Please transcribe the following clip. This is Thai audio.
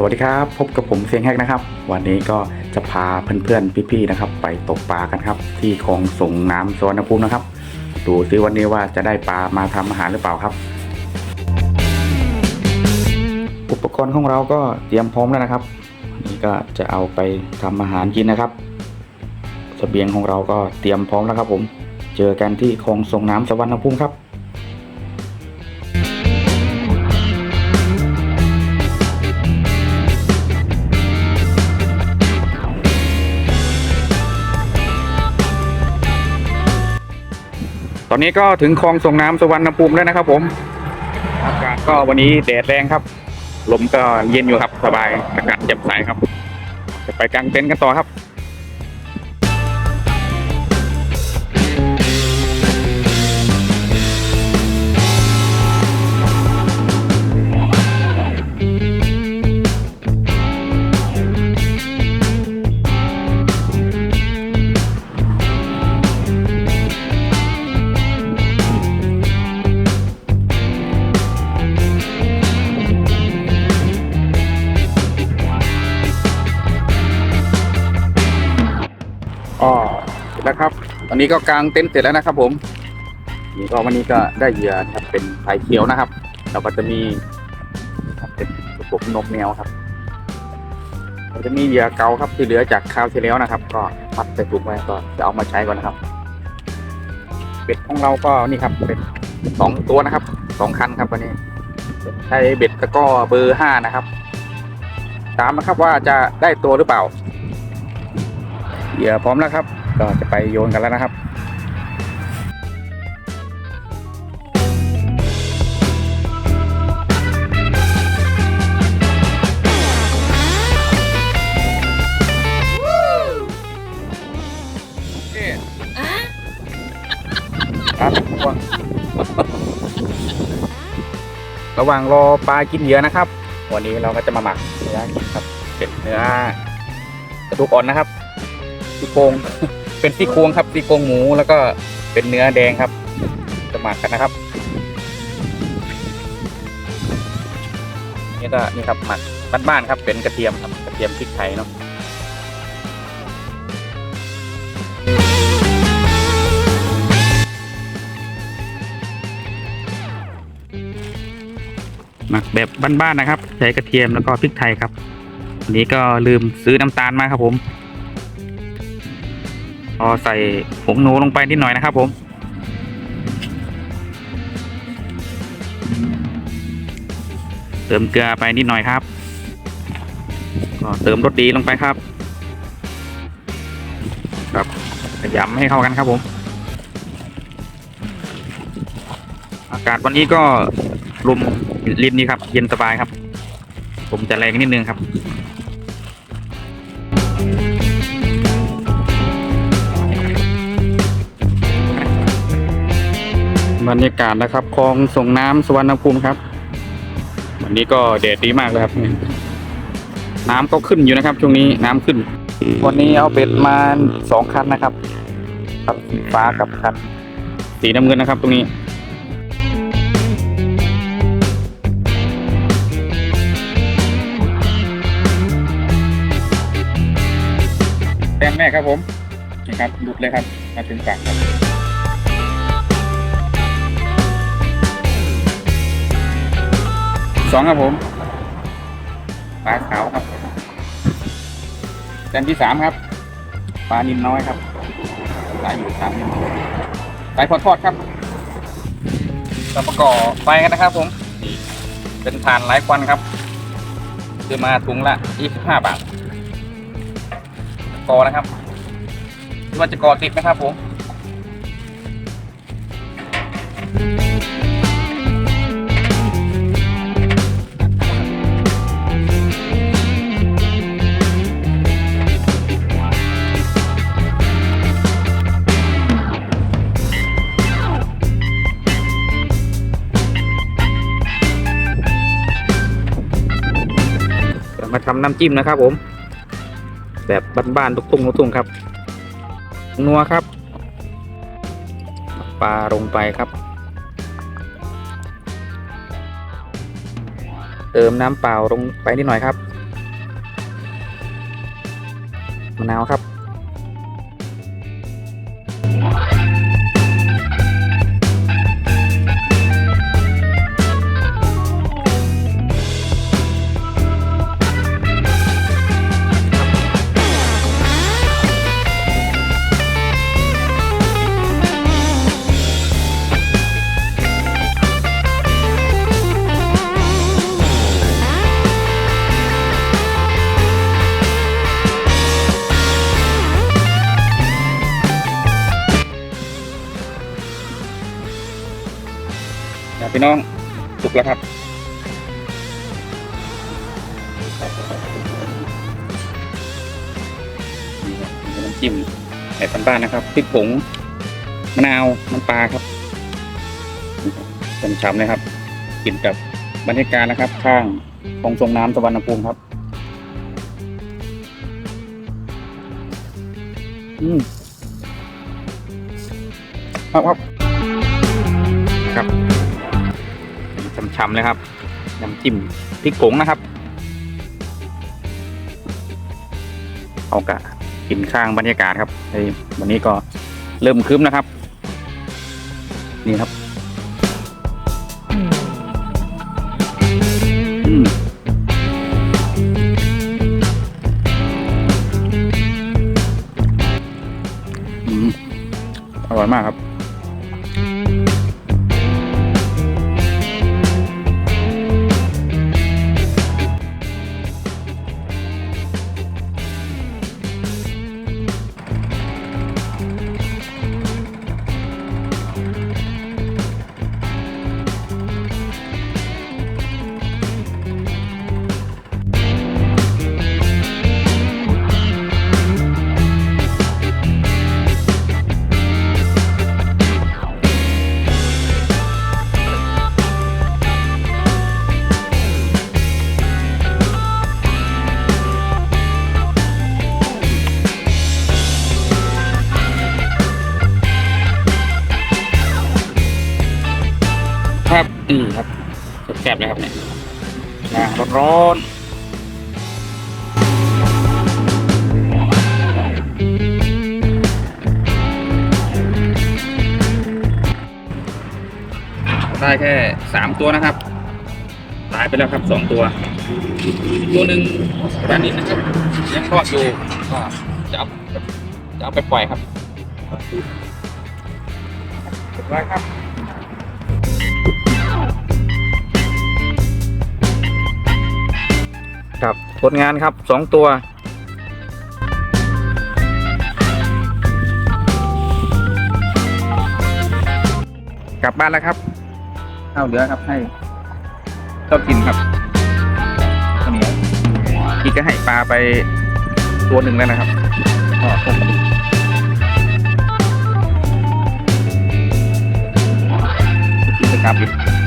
สวัสดีครับ พบกับผมเซียงแฮกนะครับ วันนี้ก็จะพาเพื่อนๆพี่ๆนะครับ ไปตกปลากันครับ ที่คลองส่งน้ำสวนภูมินะครับ ดูซิวันนี้ว่าจะได้ปลามาทำอาหารหรือเปล่าครับ อุปกรณ์ของเราก็เตรียมพร้อมแล้วนะครับนนี่ก็จะเอาไปทำอาหารกินนะครับเสบียงของเราก็เตรียมพร้อมแล้วครับ ผม เจอกันที่คลองส่งน้ำสวรรณภูมิครับ ตอนนี้ก็ถึงคลองส่งน้ำสวรรณภูมิแล้วนะครับ ผมอากาศก็วันนี้แดดแรงครับ ลมก็เย็นอยู่ครับ สบายอากาศแจ่มใสครับ จะไปกางเต็นท์กันต่อครับ เสร็จแล้วครับ ตอนนี้ก็กางเต็นท์เสร็จแล้วนะครับ ผม นี่ก็วันนี้ก็ได้เหยื่อครับเป็นไข่เขียวนะครับแล้วก็จะมีเป็นกระปุกนมแมวครับเราจะมีเหยื่อเก่าครับที่เหลือจากคราวที่แล้วนะครับ ก็พัดใส่ถุงไว้ก็จะเอามาใช้ก่อนนะครับเบ็ดของเราก็นี่ครับเป็นสองตัวนะครับสองคันครับวันนี้ ใช้เบ็ดตะก้อเบอร์ห้านะครับ ตามนะครับว่าจะได้ตัวหรือเปล่าเหยื่อพร้อมแล้วครับ ก็จะไปโยนกันแล้วนะครับครับระหว่างรอปลากินเหยื่อนะครับ วันนี้เราก็จะมาหมักเนื้อครับ เป็นเนื้อกระดูกอ่อนนะครับซี่โครง เป็นซี่โครงครับซี่โครงหมูแล้วก็เป็นเนื้อแดงครับจะหมักกันนะครับ นี่ก็นี่ครับหมักบ้านๆครับเป็นกระเทียมครับกระเทียมพริกไทยเนาะหมักแบบบ้านๆนะครับ ใช้กระเทียมแล้วก็พริกไทยครับวันนี้ก็ลืมซื้อน้ำตาลมาครับผม พอใส่ผงนูลงไปนิดหน่อยนะครับ ผม เติมเกลือไปนิดหน่อยครับก็เติมรสดีลงไปครับ ครับขยำให้เข้ากันครับผม อากาศวันนี้ก็ลมริมนี้ครับ เย็นสบายครับ ผมจะแรงนิดนึงครับ บรรยากาศนะครับคลองส่งน้ำสวรรณภูมิครับ วันนี้ก็แดดดีมากเลยครับ น้ำก็ขึ้นอยู่นะครับ ช่วงนี้น้ำขึ้น วันนี้เอาเป็ดมาสองคันนะครับครับสีฟ้ากับคันสีน้ำเงินนะครับตรงนี้แต้มแม่ครับผมนะครับหลุดเลยครับ มาถึงฝั่งครับ องครับผมปลาขาวครับแตนที่สามครับ ปลานินน้อยครับสายอยู่สามนินสายพอทอดครับเราประกอบไฟกันนะครับ ผม เป็นฐานไร้ควันครับซื้อมาถุงละ25บาทกอนะครับว่าจะกอติดไหมครับผม มาทำน้ำจิ้มนะครับ ผม แบบบ้านๆตุ้งๆตุ้งๆครับนัวครับปลาลงไปครับ เติมน้ำเปล่าลงไปนิดหน่อยครับมะนาวครับ พี่น้องสุกแล้วครับน้ำจิ้มแบบบ้านๆนะครับพริกผงมะนาวน้ำปลาครับช้ำๆเลยครับกินกับบรรยากาศนะครับ ข้างคลองทรงน้ำสวรรณภูมิครับ อืมครับครับครับ ช้ำๆเลยครับน้ำจิ้มพริกผงนะครับเอากะกินข้างบรรยากาศครับในวันนี้ก็เริ่มครึ้มนะครับ นี่ครับอืมอืมอร่อยมากครับ ครับอืมครับแซ่บเลยครับเนี่ยนะร้อนได้แค่สามตัวนะครับ ตายไปแล้วครับสองตัว ตัวหนึ่งด้านนี้นะครับยังรอดอยู่จะเอาจะเอาไปปล่อยครับเรียบร้อยครับ ครับผลงานครับสองตัวกลับบ้านแล้วครับข้าวเหลือครับให้ชอบกินครับข้าวเหนียวอีกก็ให้ปลาไปตัวหนึ่งแล้วนะครับก็คงกิจกรรมอีก